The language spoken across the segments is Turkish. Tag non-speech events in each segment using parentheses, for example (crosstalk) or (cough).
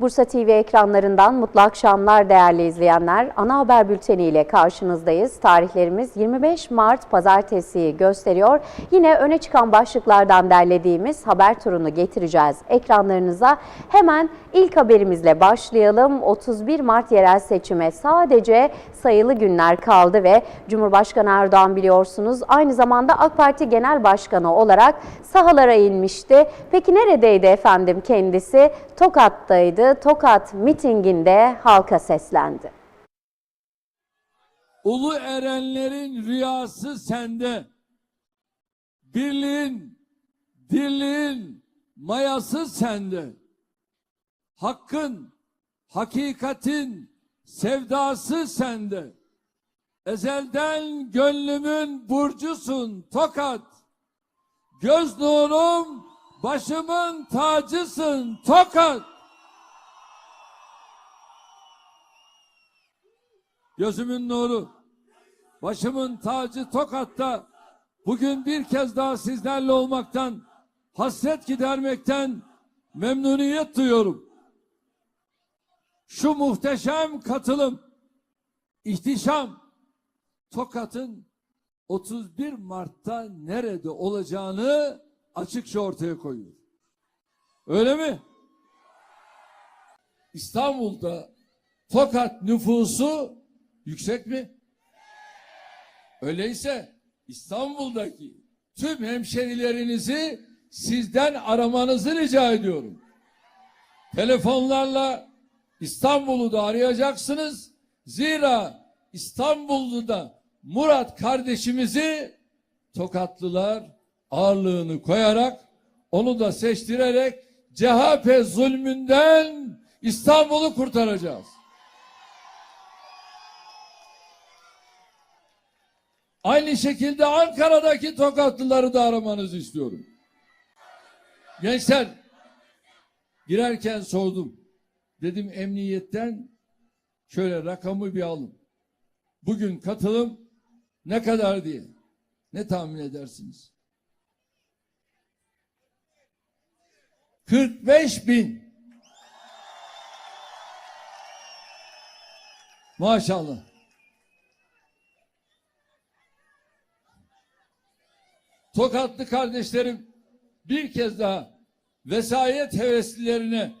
Bursa TV ekranlarından mutlu akşamlar değerli izleyenler. Ana haber bülteni ile karşınızdayız. Tarihlerimiz 25 Mart pazartesiyi gösteriyor. Yine öne çıkan başlıklardan derlediğimiz haber turunu getireceğiz ekranlarınıza. Hemen ilk haberimizle başlayalım. 31 Mart yerel seçime sadece sayılı günler kaldı ve Cumhurbaşkanı Erdoğan biliyorsunuz aynı zamanda AK Parti Genel Başkanı olarak sahalara inmişti. Peki neredeydi efendim kendisi? Tokat'taydı. Tokat mitinginde halka seslendi. Ulu erenlerin rüyası sende. Birliğin, dirliğin mayası sende. Hakkın, hakikatin sevdası sende. Ezelden gönlümün burcusun Tokat. Göz nurum, başımın tacısın Tokat. Gözümün nuru, başımın tacı Tokat'ta bugün bir kez daha sizlerle olmaktan, hasret gidermekten memnuniyet duyuyorum. Şu muhteşem katılım, ihtişam, Tokat'ın 31 Mart'ta nerede olacağını açıkça ortaya koyuyor. Öyle mi? İstanbul'da Tokat nüfusu yüksek mi? Öyleyse İstanbul'daki tüm hemşerilerinizi sizden aramanızı rica ediyorum. Telefonlarla İstanbul'u da arayacaksınız. Zira İstanbul'da Murat kardeşimizi Tokatlılar ağırlığını koyarak onu da seçtirerek CHP zulmünden İstanbul'u kurtaracağız. Aynı şekilde Ankara'daki Tokatlıları da aramanızı istiyorum. Gençler girerken sordum. Dedim emniyetten şöyle rakamı bir alın. Bugün katılım ne kadar diye. Ne tahmin edersiniz? 45 bin. Maşallah. Tokatlı kardeşlerim bir kez daha vesayet heveslilerine,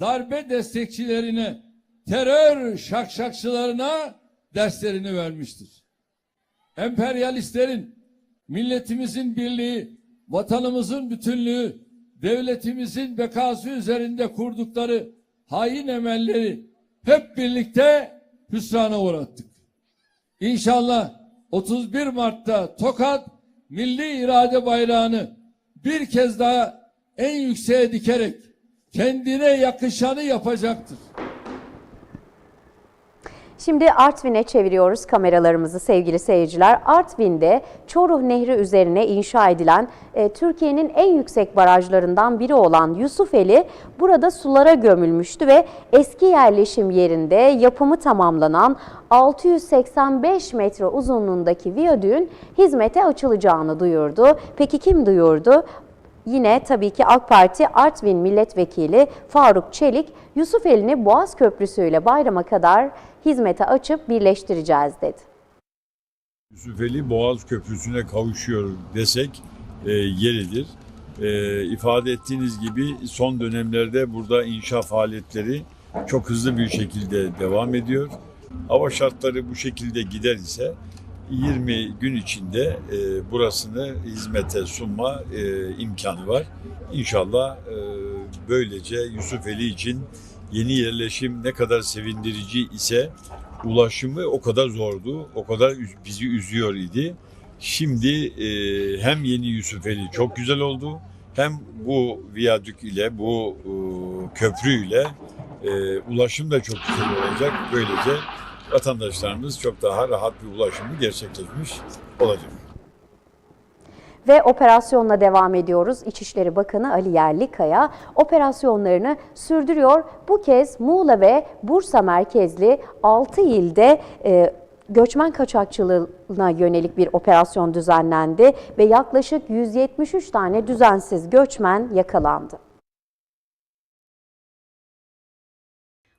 darbe destekçilerine, terör şakşakçılarına derslerini vermiştir. Emperyalistlerin, milletimizin birliği, vatanımızın bütünlüğü, devletimizin bekası üzerinde kurdukları hain emelleri hep birlikte hüsrana uğrattık. İnşallah 31 Mart'ta Tokat milli irade bayrağını bir kez daha en yükseğe dikerek kendine yakışanı yapacaktır. Şimdi Artvin'e çeviriyoruz kameralarımızı sevgili seyirciler. Artvin'de Çoruh Nehri üzerine inşa edilen e, Türkiye'nin en yüksek barajlarından biri olan Yusufeli burada sulara gömülmüştü ve eski yerleşim yerinde yapımı tamamlanan 685 metre uzunluğundaki viyadüğün hizmete açılacağını duyurdu. Peki kim duyurdu? Yine tabii ki AK Parti Artvin Milletvekili Faruk Çelik, Yusufeli'ni Boğaz Köprüsü ile bayrama kadar hizmete açıp birleştireceğiz dedi. Yusufeli Boğaz Köprüsü'ne kavuşuyor desek e, yeridir. E, ifade ettiğiniz gibi son dönemlerde burada inşa faaliyetleri çok hızlı bir şekilde devam ediyor. Hava şartları bu şekilde gider ise 20 gün içinde e, burasını hizmete sunma e, imkanı var. İnşallah e, böylece Yusufeli için yeni yerleşim ne kadar sevindirici ise ulaşımı o kadar zordu, o kadar bizi üzüyor idi. Şimdi e, hem yeni Yusufeli çok güzel oldu, hem bu viyadük ile, bu e, köprü ile e, ulaşım da çok güzel olacak. Böylece vatandaşlarımız çok daha rahat bir ulaşımı gerçekleşmiş olacak. Ve operasyonla devam ediyoruz. İçişleri Bakanı Ali Yerlikaya operasyonlarını sürdürüyor. Bu kez Muğla ve Bursa merkezli 6 ilde e, göçmen kaçakçılığına yönelik bir operasyon düzenlendi ve yaklaşık 173 tane düzensiz göçmen yakalandı.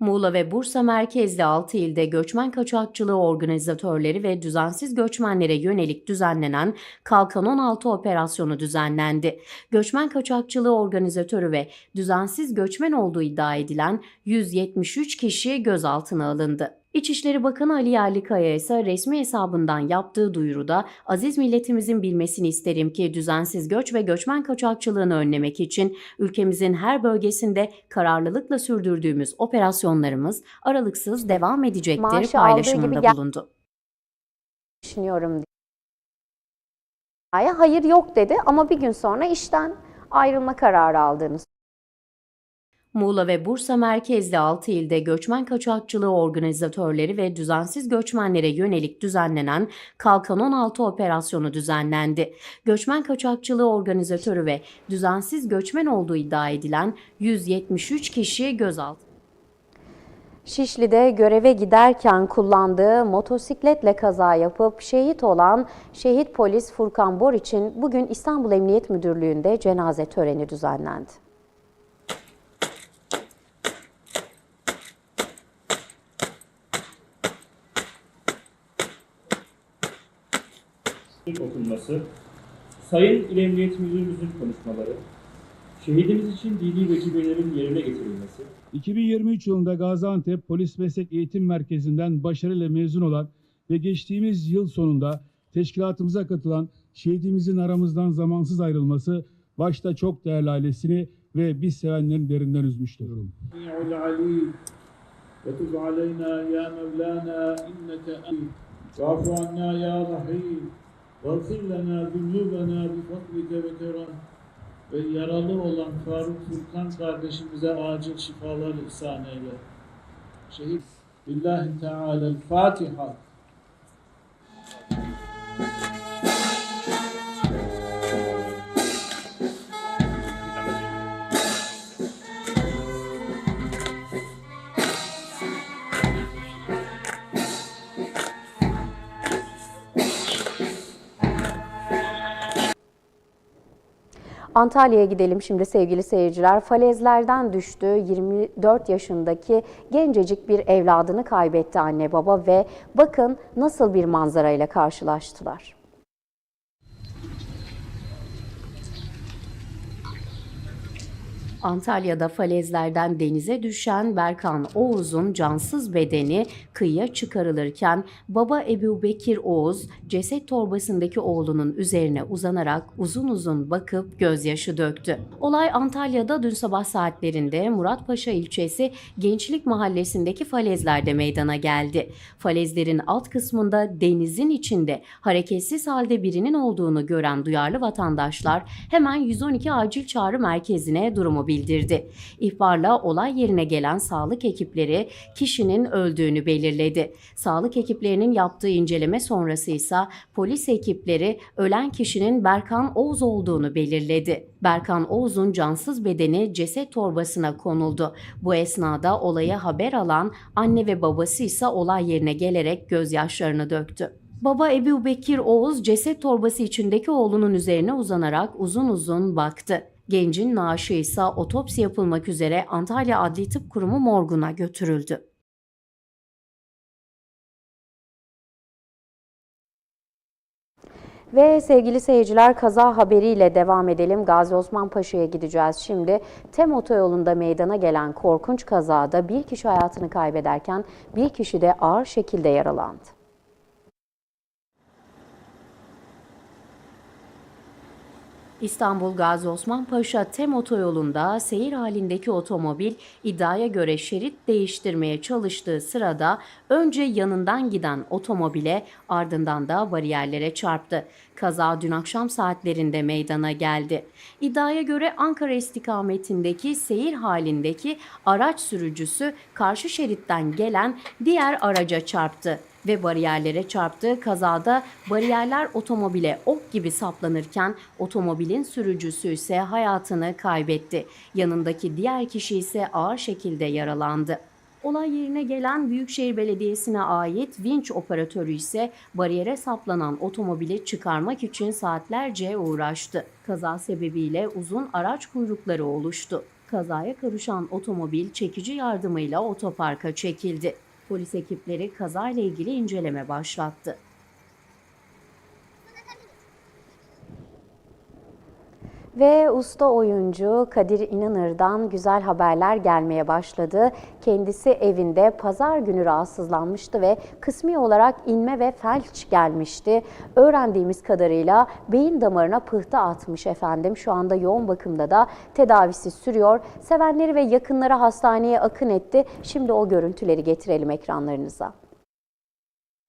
Muğla ve Bursa merkezli 6 ilde göçmen kaçakçılığı organizatörleri ve düzensiz göçmenlere yönelik düzenlenen Kalkan 16 operasyonu düzenlendi. Göçmen kaçakçılığı organizatörü ve düzensiz göçmen olduğu iddia edilen 173 kişi gözaltına alındı. İçişleri Bakanı Ali Yerlikaya ise resmi hesabından yaptığı duyuruda aziz milletimizin bilmesini isterim ki düzensiz göç ve göçmen kaçakçılığını önlemek için ülkemizin her bölgesinde kararlılıkla sürdürdüğümüz operasyonlarımız aralıksız devam edecektir Maaşı paylaşımında gibi bulundu. düşünüyorum diye. Hayır yok dedi ama bir gün sonra işten ayrılma kararı aldığını Muğla ve Bursa merkezli 6 ilde göçmen kaçakçılığı organizatörleri ve düzensiz göçmenlere yönelik düzenlenen Kalkan 16 operasyonu düzenlendi. Göçmen kaçakçılığı organizatörü ve düzensiz göçmen olduğu iddia edilen 173 kişi gözaltına Şişli'de göreve giderken kullandığı motosikletle kaza yapıp şehit olan şehit polis Furkan Bor için bugün İstanbul Emniyet Müdürlüğü'nde cenaze töreni düzenlendi. okunması, Sayın İl Emniyet Müdürümüzün konuşmaları, şehidimiz için dini vecibelerin yerine getirilmesi, 2023 yılında Gaziantep Polis Meslek Eğitim Merkezi'nden başarıyla mezun olan ve geçtiğimiz yıl sonunda teşkilatımıza katılan şehidimizin aramızdan zamansız ayrılması başta çok değerli ailesini ve biz sevenlerin derinden üzmüştür. العليم وتب علينا يا مولانا إنك أنت واعف عنا يا رحيم واغفر لنا ذنوبنا بفضلك وكرم ve yaralı olan Faruk Furkan kardeşimize acil şifalar ihsan eyle. Şehit Billahi Teala Fatiha. Antalya'ya gidelim şimdi sevgili seyirciler. Falezlerden düştü 24 yaşındaki gencecik bir evladını kaybetti anne baba ve bakın nasıl bir manzarayla karşılaştılar. Antalya'da falezlerden denize düşen Berkan Oğuz'un cansız bedeni kıyıya çıkarılırken baba Ebu Bekir Oğuz ceset torbasındaki oğlunun üzerine uzanarak uzun uzun bakıp gözyaşı döktü. Olay Antalya'da dün sabah saatlerinde Muratpaşa ilçesi Gençlik Mahallesi'ndeki falezlerde meydana geldi. Falezlerin alt kısmında denizin içinde hareketsiz halde birinin olduğunu gören duyarlı vatandaşlar hemen 112 acil çağrı merkezine durumu bildirdi. İhbarla olay yerine gelen sağlık ekipleri kişinin öldüğünü belirledi. Sağlık ekiplerinin yaptığı inceleme sonrası ise polis ekipleri ölen kişinin Berkan Oğuz olduğunu belirledi. Berkan Oğuz'un cansız bedeni ceset torbasına konuldu. Bu esnada olaya haber alan anne ve babası ise olay yerine gelerek gözyaşlarını döktü. Baba Ebu Bekir Oğuz ceset torbası içindeki oğlunun üzerine uzanarak uzun uzun baktı. Gencin naaşı ise otopsi yapılmak üzere Antalya Adli Tıp Kurumu morguna götürüldü. Ve sevgili seyirciler kaza haberiyle devam edelim. Gazi Osman Paşa'ya gideceğiz şimdi. Tem otoyolunda meydana gelen korkunç kazada bir kişi hayatını kaybederken bir kişi de ağır şekilde yaralandı. İstanbul Gazi Osman Paşa Tem otoyolunda seyir halindeki otomobil iddiaya göre şerit değiştirmeye çalıştığı sırada önce yanından giden otomobile ardından da bariyerlere çarptı. Kaza dün akşam saatlerinde meydana geldi. İddiaya göre Ankara istikametindeki seyir halindeki araç sürücüsü karşı şeritten gelen diğer araca çarptı ve bariyerlere çarptı. Kazada bariyerler otomobile ok gibi saplanırken otomobilin sürücüsü ise hayatını kaybetti. Yanındaki diğer kişi ise ağır şekilde yaralandı. Olay yerine gelen Büyükşehir Belediyesi'ne ait vinç operatörü ise bariyere saplanan otomobili çıkarmak için saatlerce uğraştı. Kaza sebebiyle uzun araç kuyrukları oluştu. kazaya karışan otomobil çekici yardımıyla otoparka çekildi. Polis ekipleri kazayla ilgili inceleme başlattı. Ve usta oyuncu Kadir İnanır'dan güzel haberler gelmeye başladı. Kendisi evinde pazar günü rahatsızlanmıştı ve kısmi olarak inme ve felç gelmişti. Öğrendiğimiz kadarıyla beyin damarına pıhtı atmış efendim. Şu anda yoğun bakımda da tedavisi sürüyor. Sevenleri ve yakınları hastaneye akın etti. Şimdi o görüntüleri getirelim ekranlarınıza.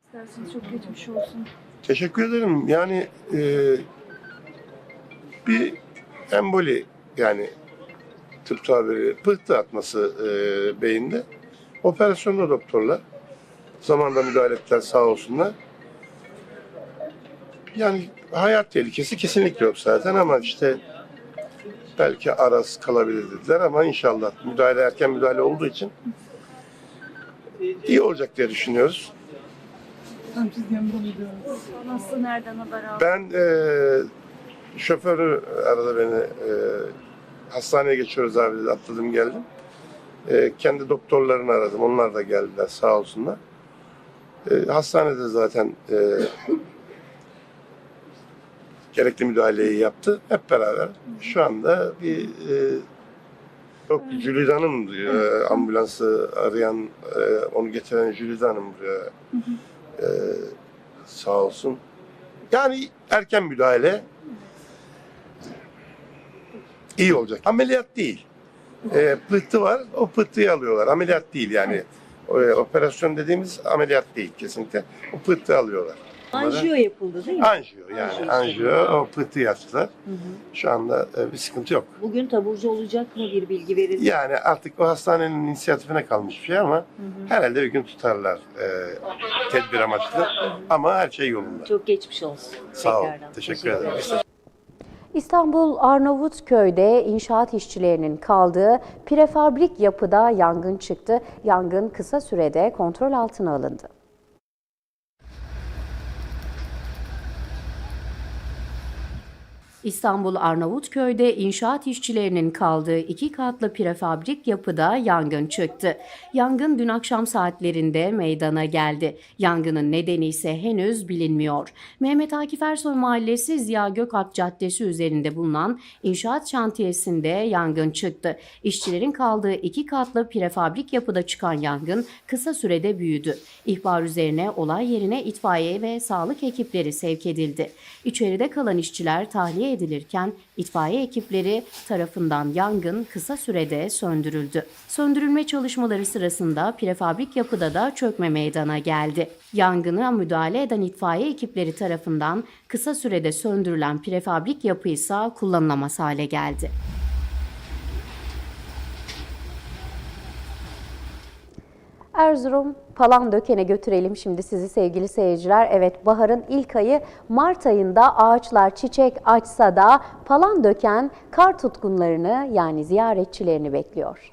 İsterseniz çok geçmiş olsun. Teşekkür ederim. Yani e, bir emboli yani tıp tabiri pıhtı atması e, beyinde. Operasyonda doktorlar. Zamanında müdahale ettiler sağ olsunlar. Yani hayat tehlikesi kesinlikle yok zaten ama işte belki aras kalabilir dediler ama inşallah müdahale erken müdahale olduğu için iyi olacak diye düşünüyoruz. Tamam siz mıydınız? Nasıl, nereden haber aldın? Ben e, şoförü arada beni e, hastaneye geçiyoruz abi dedi. Atladım geldim. E, kendi doktorlarını aradım. Onlar da geldiler sağ olsunlar. E, hastanede zaten e, gerekli müdahaleyi yaptı. Hep beraber şu anda bir e, Yok Jülide Hanım. E, ambulansı arayan, e, onu getiren Jülide Hanım diyor. E, sağ olsun. Yani erken müdahale iyi olacak. Ameliyat değil. E, pıhtı var, o pıhtıyı alıyorlar. Ameliyat değil yani. O, e, operasyon dediğimiz ameliyat değil kesinlikle. O pıhtı alıyorlar. Anjiyo yapıldı değil mi? Anjiyo yani. Anjiyo, o pıhtıyı açtılar. Şu anda e, bir sıkıntı yok. Bugün taburcu olacak mı bir bilgi verildi? Yani artık o hastanenin inisiyatifine kalmış bir şey ama herhalde bir gün tutarlar e, tedbir amaçlı. Ama her şey yolunda. Çok geçmiş olsun. Sağ. Tekrardan. Teşekkür ederim. İstanbul Arnavutköy'de inşaat işçilerinin kaldığı prefabrik yapıda yangın çıktı. Yangın kısa sürede kontrol altına alındı. İstanbul Arnavutköy'de inşaat işçilerinin kaldığı iki katlı prefabrik yapıda yangın çıktı. Yangın dün akşam saatlerinde meydana geldi. Yangının nedeni ise henüz bilinmiyor. Mehmet Akif Ersoy Mahallesi Ziya Gökalp Caddesi üzerinde bulunan inşaat şantiyesinde yangın çıktı. İşçilerin kaldığı iki katlı prefabrik yapıda çıkan yangın kısa sürede büyüdü. İhbar üzerine olay yerine itfaiye ve sağlık ekipleri sevk edildi. İçeride kalan işçiler tahliye edilirken itfaiye ekipleri tarafından yangın kısa sürede söndürüldü. Söndürülme çalışmaları sırasında prefabrik yapıda da çökme meydana geldi. Yangına müdahale eden itfaiye ekipleri tarafından kısa sürede söndürülen prefabrik yapı ise kullanılamaz hale geldi. Erzurum Palandöken'e götürelim şimdi sizi sevgili seyirciler. Evet baharın ilk ayı Mart ayında ağaçlar çiçek açsa da Palandöken kar tutkunlarını yani ziyaretçilerini bekliyor.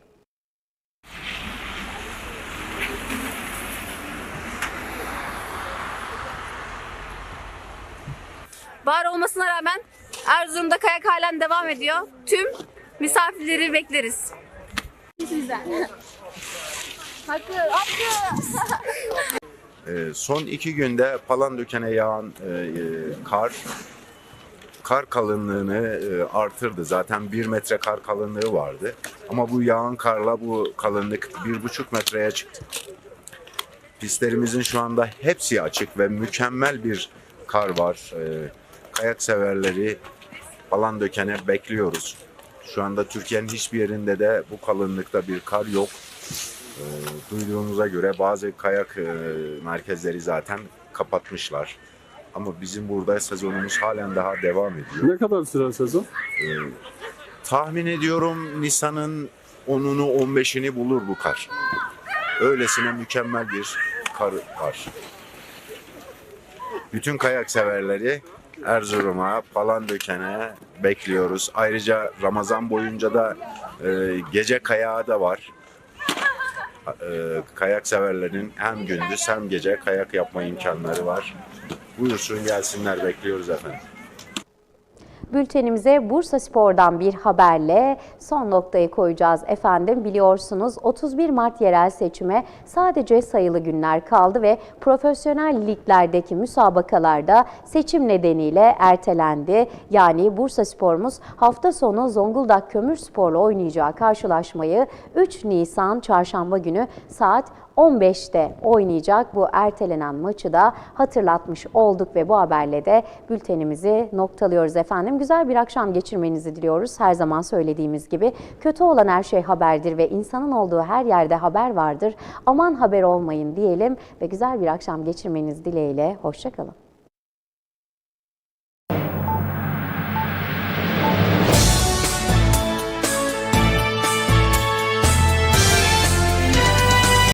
Bahar olmasına rağmen Erzurum'da kayak halen devam ediyor. Tüm misafirleri bekleriz. Hakkı, hakkı. (laughs) Ee, son iki günde Palandöken'e yağan e, e, kar kar kalınlığını e, artırdı. Zaten bir metre kar kalınlığı vardı. Ama bu yağan karla bu kalınlık bir buçuk metreye çıktı. Pistlerimizin şu anda hepsi açık ve mükemmel bir kar var. Ee, kayak severleri Palandöken'e bekliyoruz. Şu anda Türkiye'nin hiçbir yerinde de bu kalınlıkta bir kar yok. Ee, duyduğumuza göre bazı kayak e, merkezleri zaten kapatmışlar. Ama bizim burada sezonumuz halen daha devam ediyor. Ne kadar sürer sezon? Ee, tahmin ediyorum Nisan'ın 10'unu 15'ini bulur bu kar. Öylesine mükemmel bir kar var. Bütün kayak severleri Erzurum'a, Palandöken'e bekliyoruz. Ayrıca Ramazan boyunca da e, gece kayağı da var. E, kayak severlerin hem gündüz hem gece kayak yapma imkanları var. Buyursun gelsinler bekliyoruz efendim. Bültenimize Bursa Spor'dan bir haberle son noktayı koyacağız efendim. Biliyorsunuz 31 Mart yerel seçime sadece sayılı günler kaldı ve profesyonel liglerdeki müsabakalarda seçim nedeniyle ertelendi. Yani Bursa Spor'umuz hafta sonu Zonguldak Kömürspor'la oynayacağı karşılaşmayı 3 Nisan çarşamba günü saat 15'te oynayacak bu ertelenen maçı da hatırlatmış olduk ve bu haberle de bültenimizi noktalıyoruz efendim. Güzel bir akşam geçirmenizi diliyoruz. Her zaman söylediğimiz gibi kötü olan her şey haberdir ve insanın olduğu her yerde haber vardır. Aman haber olmayın diyelim ve güzel bir akşam geçirmeniz dileğiyle. Hoşçakalın.